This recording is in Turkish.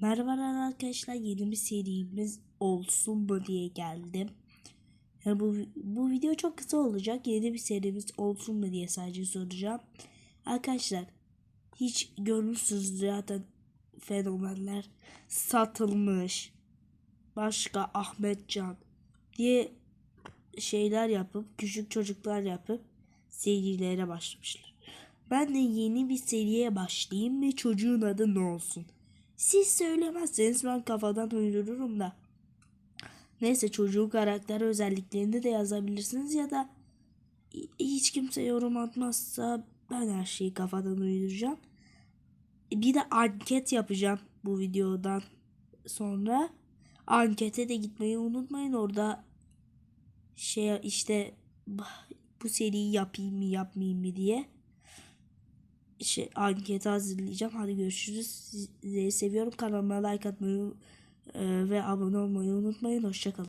Merhabalar arkadaşlar yeni bir serimiz olsun diye geldim. Yani bu, bu video çok kısa olacak. Yeni bir serimiz olsun mu diye sadece soracağım. Arkadaşlar hiç görmüşsünüz zaten fenomenler satılmış. Başka Ahmetcan diye şeyler yapıp küçük çocuklar yapıp serilere başlamışlar. Ben de yeni bir seriye başlayayım ve çocuğun adı ne olsun? Siz söylemezseniz ben kafadan uydururum da. Neyse çocuğun karakter özelliklerini de yazabilirsiniz ya da hiç kimse yorum atmazsa ben her şeyi kafadan uyduracağım. Bir de anket yapacağım bu videodan sonra. Ankete de gitmeyi unutmayın. Orada şey işte bu seriyi yapayım mı yapmayayım mı diye şey anketi hazırlayacağım. Hadi görüşürüz. Sizi seviyorum. Kanalıma like atmayı e, ve abone olmayı unutmayın. Hoşçakalın.